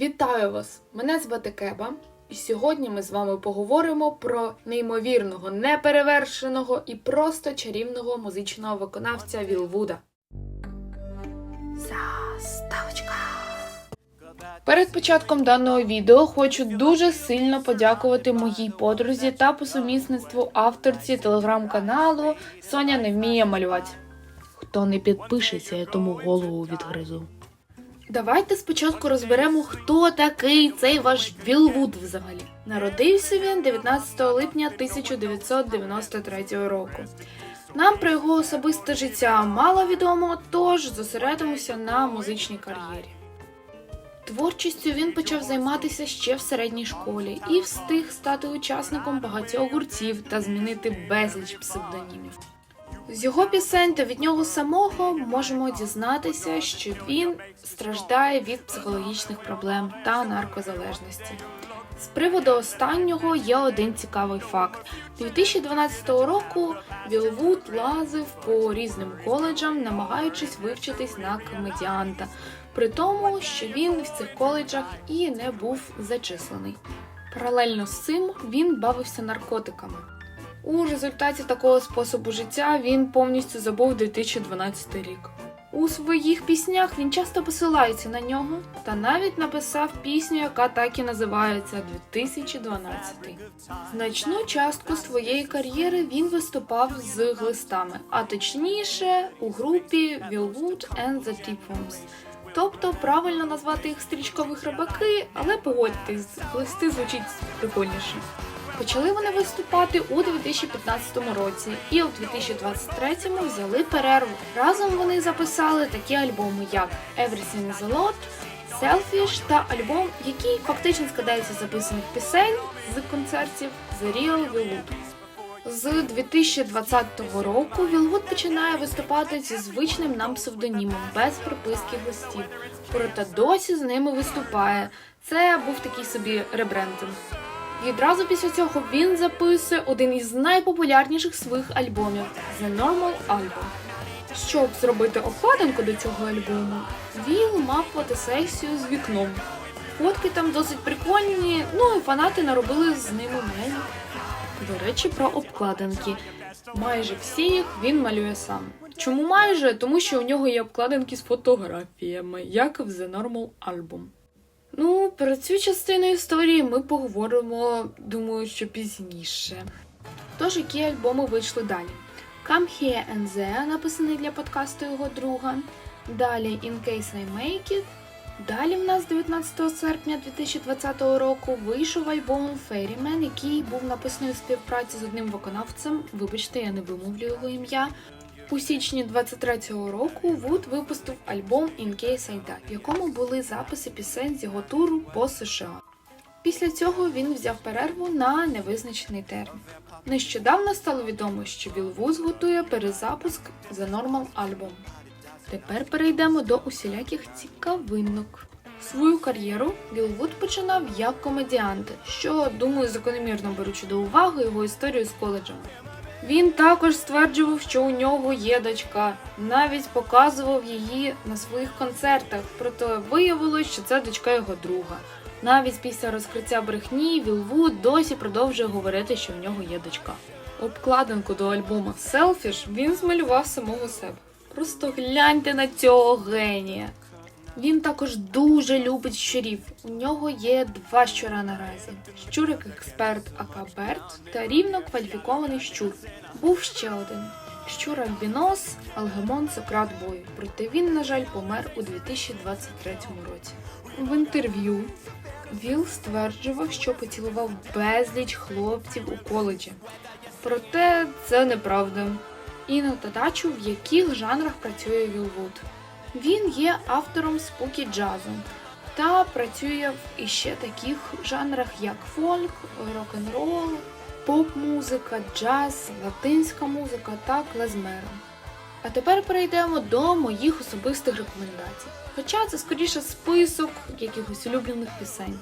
Вітаю вас! Мене звати Кеба, і сьогодні ми з вами поговоримо про неймовірного, неперевершеного і просто чарівного музичного виконавця Вілвуда. Заставочка. Перед початком даного відео хочу дуже сильно подякувати моїй подрузі та по сумісництву авторці телеграм-каналу Соня не вміє малювати. Хто не підпишеться, я тому голову відгризу. Давайте спочатку розберемо, хто такий цей ваш Вілвуд взагалі. Народився він 19 липня 1993 року. Нам про його особисте життя мало відомо, тож зосередимося на музичній кар'єрі. Творчістю він почав займатися ще в середній школі і встиг стати учасником багатьох гуртів та змінити безліч псевдонімів. З його пісень та від нього самого можемо дізнатися, що він страждає від психологічних проблем та наркозалежності. З приводу останнього є один цікавий факт: 2012 року Вілвуд лазив по різним коледжам, намагаючись вивчитись на комедіанта, при тому, що він в цих коледжах і не був зачислений. Паралельно з цим він бавився наркотиками. У результаті такого способу життя він повністю забув 2012 рік. У своїх піснях він часто посилається на нього та навіть написав пісню, яка так і називається 2012. Значну частку своєї кар'єри він виступав з глистами, а точніше у групі Wildwood and the Tipworms. Тобто правильно назвати їх стрічкових рибаки, але погодьтесь, глисти звучить прикольніше. Почали вони виступати у 2015 році і у 2023 взяли перерву. Разом вони записали такі альбоми, як Everything is a Lot, Selfish та альбом, який фактично складається з записаних пісень з концертів The Real Wildwood. З 2020 року Вілвуд починає виступати зі звичним нам псевдонімом без прописки гостів. Проте досі з ними виступає. Це був такий собі ребрендинг. Відразу після цього він записує один із найпопулярніших своїх альбомів The Normal Album. Щоб зробити обкладинку до цього альбому, Віл мав фотосесію з вікном. Фотки там досить прикольні, ну і фанати наробили з ними мемів. До речі, про обкладинки. Майже всі їх він малює сам. Чому майже? Тому що у нього є обкладинки з фотографіями, як в The Normal Album. Ну, про цю частину історії ми поговоримо, думаю, що пізніше. Тож, які альбоми вийшли далі? Come Here and There, написаний для подкасту його друга. Далі In Case I Make It. Далі в нас 19 серпня 2020 року вийшов альбом Ferryman, який був написаний у співпраці з одним виконавцем. Вибачте, я не вимовлю його ім'я. У січні 23-го року Вуд випустив альбом In Case I Die, в якому були записи пісень з його туру по США. Після цього він взяв перерву на невизначений термін. Нещодавно стало відомо, що Біл Вуз готує перезапуск The Normal Album. Тепер перейдемо до усіляких цікавинок. Свою кар'єру Біл Вуд починав як комедіант, що, думаю, закономірно беручи до уваги його історію з коледжем. Він також стверджував, що у нього є дочка, навіть показував її на своїх концертах, проте виявилось, що це дочка його друга. Навіть після розкриття брехні Вілвуд досі продовжує говорити, що в нього є дочка. Обкладинку до альбома Selfish він змалював самого себе. Просто гляньте на цього генія. Він також дуже любить щурів. У нього є два щура наразі: щурик експерт Акаберт та рівно кваліфікований щур. Був ще один щур Альбінос Алгемон Сократ Бою. Проте він, на жаль, помер у 2023 році. В інтерв'ю Віл стверджував, що поцілував безліч хлопців у коледжі. Проте це неправда. І на додачу, в яких жанрах працює Вілвуд. Він є автором спокі джазу та працює в іще таких жанрах, як фольк, рок-н-рол, поп-музика, джаз, латинська музика та клезмера. А тепер перейдемо до моїх особистих рекомендацій. Хоча це скоріше список якихось улюблених пісень.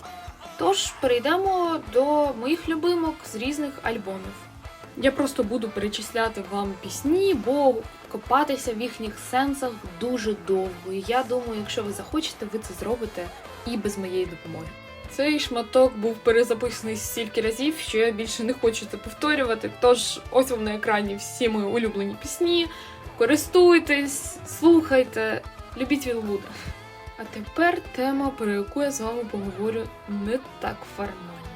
Тож перейдемо до моїх любимок з різних альбомів. Я просто буду перечисляти вам пісні, бо копатися в їхніх сенсах дуже довго. І я думаю, якщо ви захочете, ви це зробите і без моєї допомоги. Цей шматок був перезаписаний стільки разів, що я більше не хочу це повторювати. Тож ось вам на екрані всі мої улюблені пісні. Користуйтесь, слухайте, любіть Вілвуда. А тепер тема, про яку я з вами поговорю не так формально.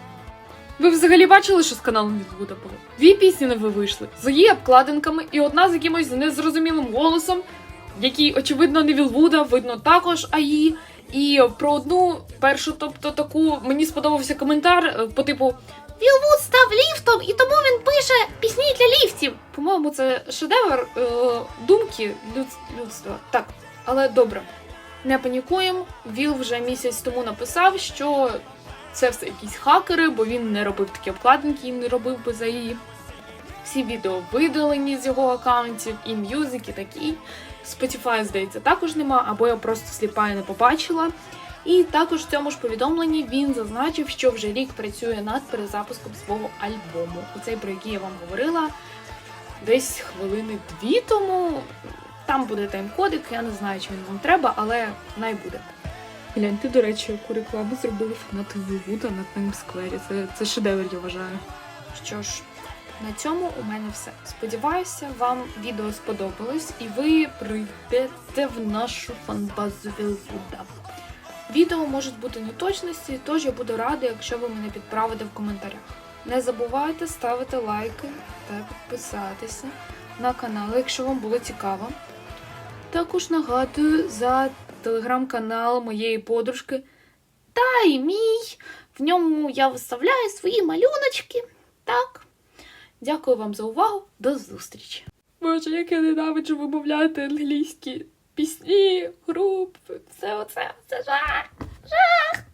Ви взагалі бачили, що з каналом Вілвуда було? Дві пісні нові вийшли з її обкладинками і одна з якимось незрозумілим голосом, який, очевидно, не Вілвуда, видно також АІ. І про одну першу, тобто таку мені сподобався коментар е, по типу Вілвуд став ліфтом, і тому він пише пісні для ліфтів. По-моєму, це шедевр е, думки людс- людства. Так, але добре. Не панікуємо. Віл вже місяць тому написав, що це все якісь хакери, бо він не робив такі обкладинки і не робив би за її. Всі відео видалені з його аккаунтів, і м'юзик, і такі. Spotify, здається, також нема, або я просто сліпа і не побачила. І також в цьому ж повідомленні він зазначив, що вже рік працює над перезапуском свого альбому. Оцей, про який я вам говорила, десь хвилини дві тому. Там буде тайм-кодик, я не знаю, чи він вам треба, але най буде. Гляньте, до речі, яку рекламу зробили фанати Вілвуда на Таймсквері. Це, це шедевр, я вважаю. Що ж, на цьому у мене все. Сподіваюся, вам відео сподобалось і ви прийдете в нашу фанбазу Вілвуда. Відео можуть бути неточності, тож я буду рада, якщо ви мене підправите в коментарях. Не забувайте ставити лайки та підписатися на канал, якщо вам було цікаво. Також нагадую за телеграм-канал моєї подружки та й мій. В ньому я виставляю свої малюночки. Так. Дякую вам за увагу. До зустрічі. Боже, як я ненавиджу вимовляти англійські пісні, групи, все оце, це жах. Жах.